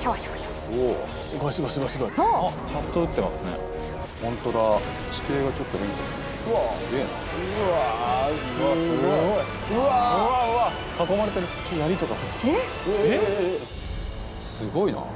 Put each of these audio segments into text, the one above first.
調子をよおおすごいすごいすごいすごいそうあちゃんと打ってますね本当だ地形がちょっと変化するうわすげえなうわーすごいすごいうわうわうわ囲まれてる槍とか降ってきてえすごいなめっ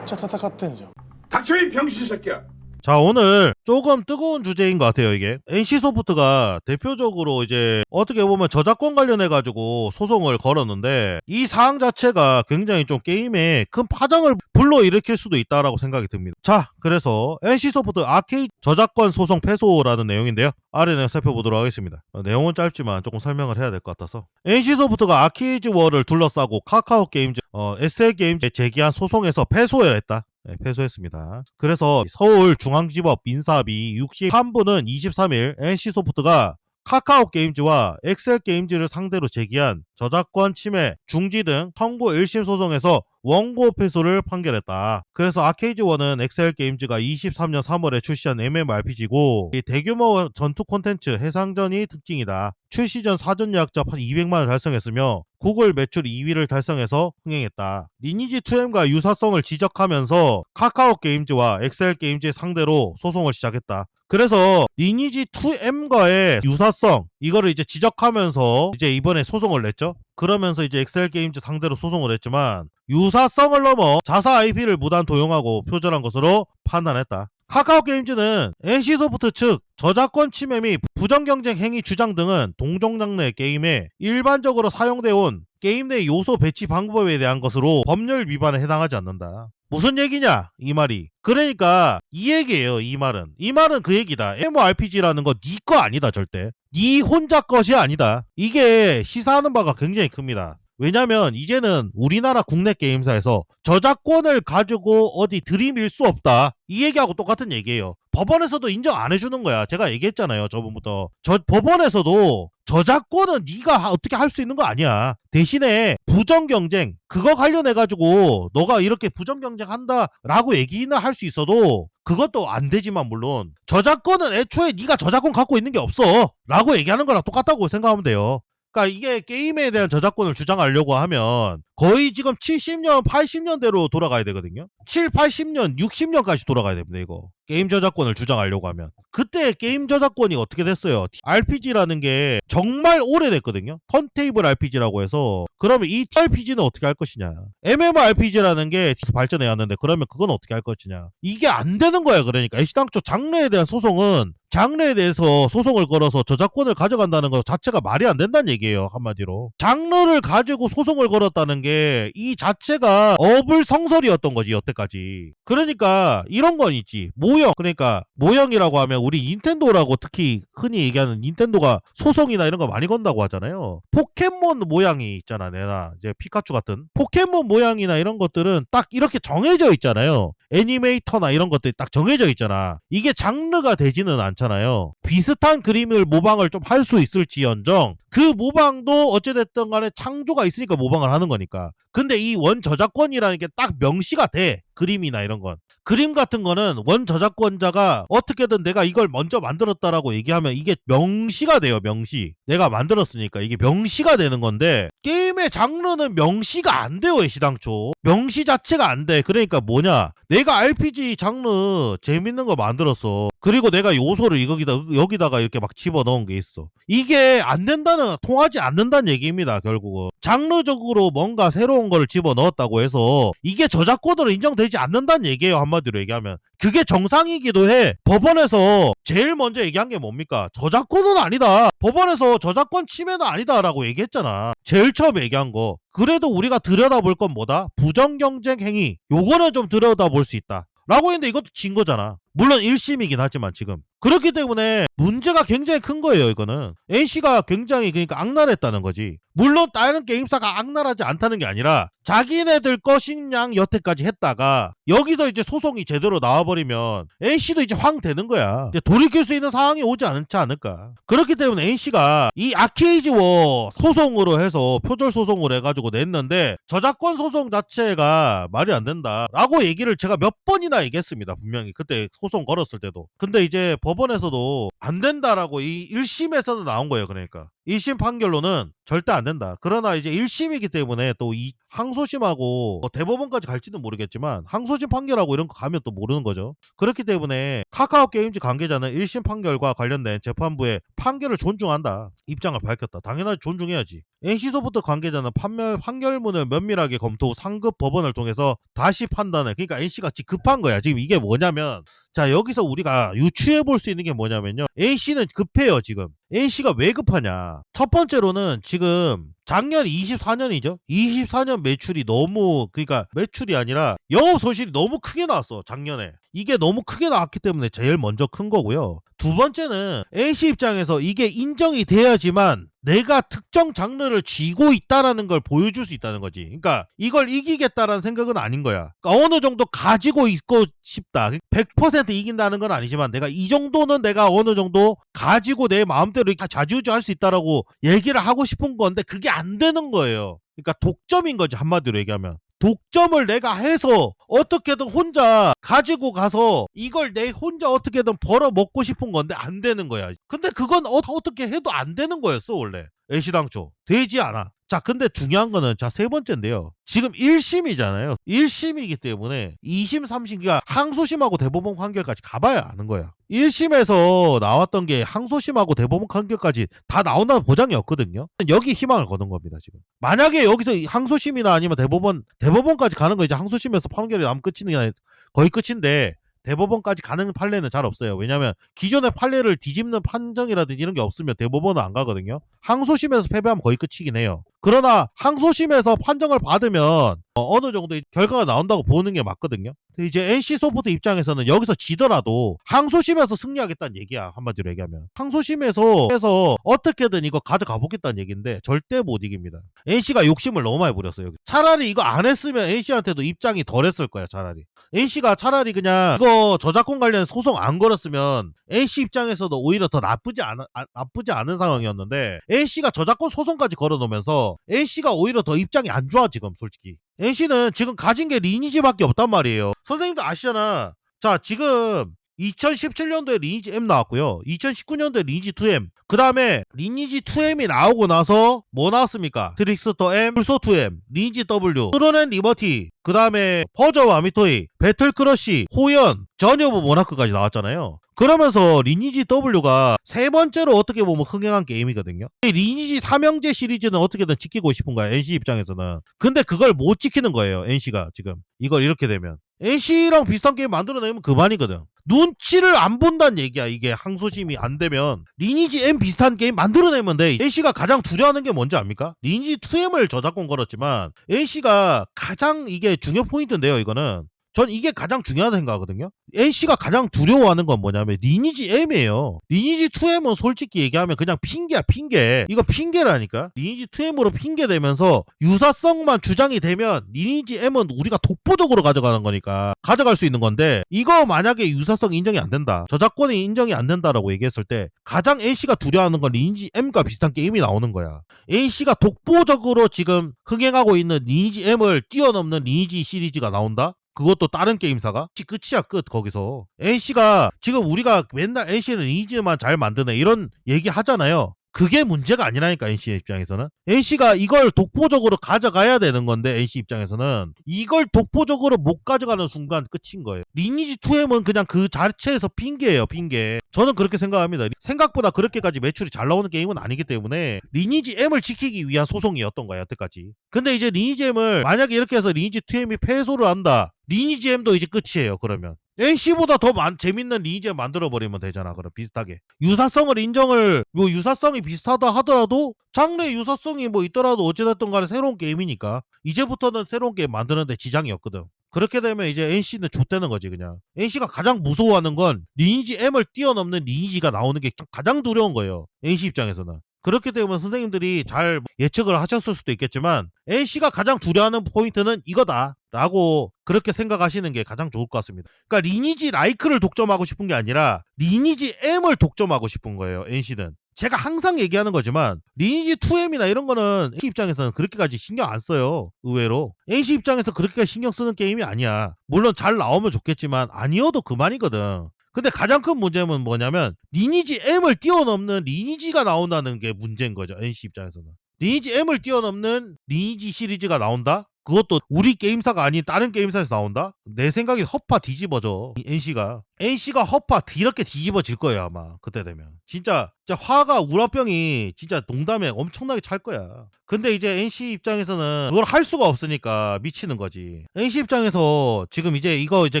ちゃ戦ってんじゃん 닥쳐 이 병신 새끼야. 자, 오늘 조금 뜨거운 주제인 것 같아요, 이게. NC소프트가 대표적으로 이제 어떻게 보면 저작권 관련해 가지고 소송을 걸었는데 이 사항 자체가 굉장히 좀 게임에 큰 파장을 불러일으킬 수도 있다라고 생각이 듭니다. 자, 그래서 NC소프트 아케이드 저작권 소송 패소라는 내용인데요. 아래 내용 살펴보도록 하겠습니다. 어, 내용은 짧지만 조금 설명을 해야 될 것 같아서. NC소프트가 아케이드 월을 둘러싸고 카카오 게임즈, 어, SL 게임즈에 제기한 소송에서 패소를 했다. 네, 패소했습니다. 그래서 서울중앙지법 민사비 63부는 23일 NC소프트가 카카오 게임즈와 엑셀 게임즈를 상대로 제기한 저작권 침해, 중지 등 선고 1심 소송에서 원고 패소를 판결했다. 그래서 아케이즈1은 엑셀 게임즈가 23년 3월에 출시한 MMORPG고 대규모 전투 콘텐츠 해상전이 특징이다. 출시 전 사전 예약자 200만을 달성했으며 구글 매출 2위를 달성해서 흥행했다. 리니지 2M과 유사성을 지적하면서 카카오 게임즈와 엑셀 게임즈 상대로 소송을 시작했다. 그래서 리니지 2M과의 유사성 이거를 이제 지적하면서 이제 이번에 소송을 냈죠. 그러면서 이제 엑셀 게임즈 상대로 소송을 했지만 유사성을 넘어 자사 IP를 무단 도용하고 표절한 것으로 판단했다. 카카오 게임즈는 NC소프트 측 저작권 침해 및 부정 경쟁 행위 주장 등은 동종 장르의 게임에 일반적으로 사용되어 온 게임 내 요소 배치 방법에 대한 것으로 법률 위반에 해당하지 않는다. 무슨 얘기냐 이 말이. 그러니까 이 얘기예요 이 말은. 이 말은 그 얘기다. MMORPG라는 거 네 거 아니다 절대. 네 혼자 것이 아니다. 이게 시사하는 바가 굉장히 큽니다 왜냐면 이제는 우리나라 국내 게임사에서 저작권을 가지고 어디 들이밀 수 없다. 이 얘기하고 똑같은 얘기예요. 법원에서도 인정 안 해주는 거야. 제가 얘기했잖아요 저번부터. 저 법원에서도 저작권은 네가 하- 어떻게 할 수 있는 거 아니야. 대신에 부정 경쟁 그거 관련해 가지고 너가 이렇게 부정 경쟁 한다라고 얘기는 할 수 있어도 그것도 안 되지만 물론 저작권은 애초에 네가 저작권 갖고 있는 게 없어라고 얘기하는 거랑 똑같다고 생각하면 돼요. 그러니까 이게 게임에 대한 저작권을 주장하려고 하면 거의 지금 70년, 80년대로 돌아가야 되거든요. 7, 80년, 60년까지 돌아가야 됩니다, 이거. 게임 저작권을 주장하려고 하면. 그때 게임 저작권이 어떻게 됐어요? RPG라는 게 정말 오래됐거든요. 턴테이블 RPG라고 해서 그러면 이 RPG는 어떻게 할 것이냐? MMORPG라는 게 발전해 왔는데 그러면 그건 어떻게 할 것이냐? 이게 안 되는 거야. 그러니까 애시당초 장르에 대한 소송은 장르에 대해서 소송을 걸어서 저작권을 가져간다는 것 자체가 말이 안 된다는 얘기예요. 한마디로. 장르를 가지고 소송을 걸었다는 게 이 자체가 어불성설이었던 거지 여태까지. 그러니까 이런 건 있지. 모형. 그러니까 모형이라고 하면 우리 닌텐도라고 특히 흔히 얘기하는 닌텐도가 소송이나 이런 거 많이 건다고 하잖아요. 포켓몬 모양이 있잖아. 내나 이제 피카츄 같은 포켓몬 모양이나 이런 것들은 딱 이렇게 정해져 있잖아요. 애니메이터나 이런 것들이 딱 정해져 있잖아. 이게 장르가 되지는 않잖아요. 비슷한 그림을 모방을 좀 할 수 있을지언정 그 모방도 어찌됐든 간에 창조가 있으니까 모방을 하는 거니까. 근데 이 원 저작권이라는 게 딱 명시가 돼. 그림이나 이런 건. 그림 같은 거는 원 저작권자가 어떻게든 내가 이걸 먼저 만들었다라고 얘기하면 이게 명시가 돼요, 명시. 내가 만들었으니까 이게 명시가 되는 건데 게임의 장르는 명시가 안 돼요, 시당초. 명시 자체가 안 돼. 그러니까 뭐냐? 내가 RPG 장르 재밌는 거 만들었어. 그리고 내가 요소를 여기다 여기다가 이렇게 막 집어 넣은 게 있어. 이게 안 된다는 통하지 않는다는 얘기입니다, 결국은. 장르적으로 뭔가 새로운 거를 집어 넣었다고 해서 이게 저작권으로 인정되지 않는다는 얘기예요, 한마디로 얘기하면. 그게 정상이기도 해. 법원에서 제일 먼저 얘기한 게 뭡니까? 저작권은 아니다. 법원에서 저작권 침해는 아니다라고 얘기했잖아. 제일 처음 얘기한 거. 그래도 우리가 들여다볼 건 뭐다? 부정경쟁 행위. 요거는 좀 들여다볼 수 있다. 라고 했는데 이것도 진 거잖아. 물론 1심이긴 하지만 지금. 그렇기 때문에 문제가 굉장히 큰 거예요, 이거는. NC가 굉장히 그러니까 악랄했다는 거지. 물론 다른 게임사가 악랄하지 않다는 게 아니라 자기네들 것인 양 여태까지 했다가 여기서 이제 소송이 제대로 나와버리면 NC도 이제 황 되는 거야. 이제 돌이킬 수 있는 상황이 오지 않지 않을까. 그렇기 때문에 NC가 이 아케이즈 워 소송으로 해서 표절 소송을 해가지고 냈는데 저작권 소송 자체가 말이 안 된다 라고 얘기를 제가 몇 번이나 얘기했습니다. 분명히 그때 소송 걸었을 때도. 근데 이제 법원에서도 안 된다라고 이 1심에서도 나온 거예요. 그러니까 1심 판결로는 절대 안 된다. 그러나 이제 1심이기 때문에 또 이 항소심하고 뭐 대법원까지 갈지는 모르겠지만 항소심 판결하고 이런 거 가면 또 모르는 거죠. 그렇기 때문에 카카오 게임즈 관계자는 1심 판결과 관련된 재판부의 판결을 존중한다. 입장을 밝혔다. 당연하지 존중해야지. NC소프트 관계자는 판결, 판결문을 면밀하게 검토 후 상급 법원을 통해서 다시 판단을 그러니까 NC가 급한 거야. 지금 이게 뭐냐면 자 여기서 우리가 유추해 볼 수 있는 게 뭐냐면요. NC는 급해요 지금. NC가 왜 급하냐? 첫 번째로는 지금 작년 24년이죠. 24년 매출이 너무 그러니까 매출이 아니라 영업 손실이 너무 크게 나왔어 작년에. 이게 너무 크게 나왔기 때문에 제일 먼저 큰 거고요. 두 번째는 NC 입장에서 이게 인정이 돼야지만 내가 특정 장르를 쥐고 있다라는 걸 보여줄 수 있다는 거지. 그러니까 이걸 이기겠다라는 생각은 아닌 거야. 그러니까 어느 정도 가지고 있고 싶다. 100% 이긴다는 건 아니지만 내가 이 정도는 내가 어느 정도 가지고 내 마음대로 좌지우지할 수 있다라고 얘기를 하고 싶은 건데 그게 안 되는 거예요. 그러니까 독점인 거지 한마디로 얘기하면. 독점을 내가 해서 어떻게든 혼자 가지고 가서 이걸 내 혼자 어떻게든 벌어 먹고 싶은 건데 안 되는 거야. 근데 그건 어, 어떻게 해도 안 되는 거였어 원래. 애시당초 되지 않아. 자, 근데 중요한 거는 자 세 번째인데요. 지금 1심이잖아요. 1심이기 때문에 2심, 3심, 그러니까 항소심하고 대법원 판결까지 가봐야 아는 거야. 1심에서 나왔던 게 항소심하고 대법원 판결까지 다 나온다는 보장이 없거든요. 여기 희망을 거는 겁니다, 지금. 만약에 여기서 항소심이나 아니면 대법원, 대법원까지 가는 거 이제 항소심에서 판결이 게 아니- 거의 끝인데 대법원까지 가는 판례는 잘 없어요. 왜냐하면 기존의 판례를 뒤집는 판정이라든지 이런 게 없으면 대법원은 안 가거든요. 항소심에서 패배하면 거의 끝이긴 해요. 그러나 항소심에서 판정을 받으면 어, 느 정도 결과가 나온다고 보는 게 맞거든요. 이제 NC 소프트 입장에서는 여기서 지더라도 항소심에서 승리하겠다는 얘기야. 한마디로 얘기하면 항소심에서 해서 어떻게든 이거 가져가 보겠다는 얘기인데 절대 못 이깁니다. NC가 욕심을 너무 많이 부렸어요. 차라리 이거 안 했으면 NC한테도 입장이 덜했을 거야. 차라리 NC가 차라리 그냥 이거 저작권 관련 소송 안 걸었으면 NC 입장에서도 오히려 더 나쁘지 않은 아, 나쁘지 않은 상황이었는데 NC가 저작권 소송까지 걸어놓으면서 NC가 오히려 더 입장이 안 좋아 지금 솔직히 NC는 지금 가진 게 리니지밖에 없단 말이에요. 선생님도 아시잖아. 자 지금 2017년도에 리니지 M 나왔고요. 2019년도에 리니지 2M. 그 다음에 리니지 2M이 나오고 나서 뭐 나왔습니까? 트릭스터 M, 풀소 2M, 리니지 W, 트로넨 리버티, 그 다음에 퍼저 와 미토이, 배틀크러쉬, 호연, 전여부 모나크까지 나왔잖아요. 그러면서 리니지 W가 세 번째로 어떻게 보면 흥행한 게임이거든요. 이 리니지 삼형제 시리즈는 어떻게든 지키고 싶은 거야, NC 입장에서는. 근데 그걸 못 지키는 거예요, NC가 지금. 이걸 이렇게 되면. NC랑 비슷한 게임 만들어내면 그만이거든. 눈치를 안 본다는 얘기야, 이게 항소심이 안 되면. 리니지 M 비슷한 게임 만들어내면 돼. NC가 가장 두려워하는 게 뭔지 압니까? 리니지 2M을 저작권 걸었지만, NC가 가장 이게 중요 포인트인데요, 이거는. 전 이게 가장 중요하다 생각하거든요. NC가 가장 두려워하는 건 뭐냐면 리니지 M이에요. 리니지 2M은 솔직히 얘기하면 그냥 핑계야 핑계. 이거 핑계라니까. 리니지 2M으로 핑계 되면서 유사성만 주장이 되면 리니지 M은 우리가 독보적으로 가져가는 거니까 가져갈 수 있는 건데 이거 만약에 유사성 인정이 안 된다. 저작권이 인정이 안 된다라고 얘기했을 때 가장 NC가 두려워하는 건 리니지 M과 비슷한 게임이 나오는 거야. NC가 독보적으로 지금 흥행하고 있는 리니지 M을 뛰어넘는 리니지 시리즈가 나온다? 그것도 다른 게임사가? 끝이야 끝 거기서. NC가 지금 우리가 맨날 NC는 리니지만 잘 만드네. 이런 얘기 하잖아요 그게 문제가 아니라니까 NC 입장에서는. NC가 이걸 독보적으로 가져가야 되는 건데 NC 입장에서는. 이걸 독보적으로 못 가져가는 순간 끝인 거예요. 리니지 2M은 그냥 그 자체에서 핑계예요 핑계. 저는 그렇게 생각합니다. 생각보다 그렇게까지 매출이 잘 나오는 게임은 아니기 때문에 리니지 M을 지키기 위한 소송이었던 거야 여태까지. 근데 이제 리니지 M을 만약에 이렇게 해서 리니지 2M이 패소를 한다. 리니지 M도 이제 끝이에요 그러면 NC보다 더 많, 재밌는 리니지 만들어버리면 되잖아 그럼 비슷하게. 유사성을 인정을 뭐 유사성이 비슷하다 하더라도 장르 유사성이 뭐 있더라도 어찌됐든 간에 새로운 게임이니까 이제부터는 새로운 게임 만드는데 지장이 없거든. 그렇게 되면 이제 NC는 좆되는 거지 그냥. NC가 가장 무서워하는 건 리니지 M을 뛰어넘는 리니지가 나오는 게 가장 두려운 거예요 NC 입장에서는. 그렇기 때문에 선생님들이 잘 예측을 하셨을 수도 있겠지만 NC가 가장 두려워하는 포인트는 이거다 라고 그렇게 생각하시는 게 가장 좋을 것 같습니다. 그러니까 리니지 라이크를 독점하고 싶은 게 아니라 리니지 M을 독점하고 싶은 거예요. NC는. 제가 항상 얘기하는 거지만 리니지 2M이나 이런 거는 NC 입장에서는 그렇게까지 신경 안 써요. 의외로. NC 입장에서 그렇게까지 신경 쓰는 게임이 아니야. 물론 잘 나오면 좋겠지만 아니어도 그만이거든. 근데 가장 큰 문제는 뭐냐면 리니지 M을 뛰어넘는 리니지가 나온다는 게 문제인 거죠. NC 입장에서는. 리니지 M을 뛰어넘는 리니지 시리즈가 나온다? 그것도 우리 게임사가 아닌 다른 게임사에서 나온다? 내 생각엔 허파 뒤집어져. 이 NC가. NC가 허파 이렇게 뒤집어질 거예요, 아마. 그때 되면. 진짜, 진짜 화가 우라병이 진짜 농담에 엄청나게 찰 거야. 근데 이제 NC 입장에서는 그걸 할 수가 없으니까 미치는 거지. NC 입장에서 지금 이제 이거 이제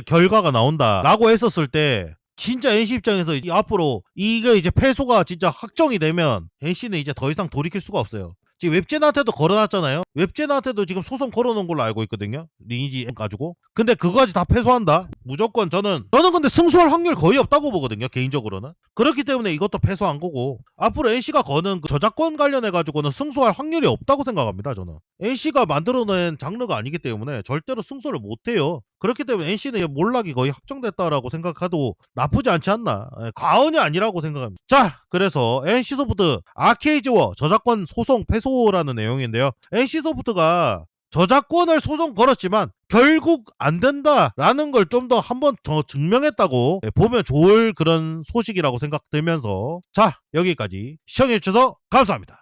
결과가 나온다. 라고 했었을 때 진짜 NC 입장에서 이 앞으로 이게 이제 패소가 진짜 확정이 되면 NC는 이제 더 이상 돌이킬 수가 없어요. 지금 웹젠한테도 걸어놨잖아요. 웹젠한테도 지금 소송 걸어놓은 걸로 알고 있거든요. 리니지 가지고. 근데 그거까지 다 패소한다. 무조건 저는 저는 근데 승소할 확률 거의 없다고 보거든요. 개인적으로는. 그렇기 때문에 이것도 패소한 거고 앞으로 NC가 거는 그 저작권 관련해 가지고는 승소할 확률이 없다고 생각합니다. 저는 NC가 만들어낸 장르가 아니기 때문에 절대로 승소를 못해요. 그렇기 때문에 NC는 몰락이 거의 확정됐다라고 생각해도 나쁘지 않지 않나. 예, 과언이 아니라고 생각합니다. 자, 그래서 NC소프트 아케이즈워 저작권 소송 패소 라는 내용인데요. NC소프트가 저작권을 소송 걸었지만 결국 안 된다라는 걸 좀 더 한번 더 증명했다고 예, 보면 좋을 그런 소식이라고 생각되면서 자 여기까지 시청해주셔서 감사합니다.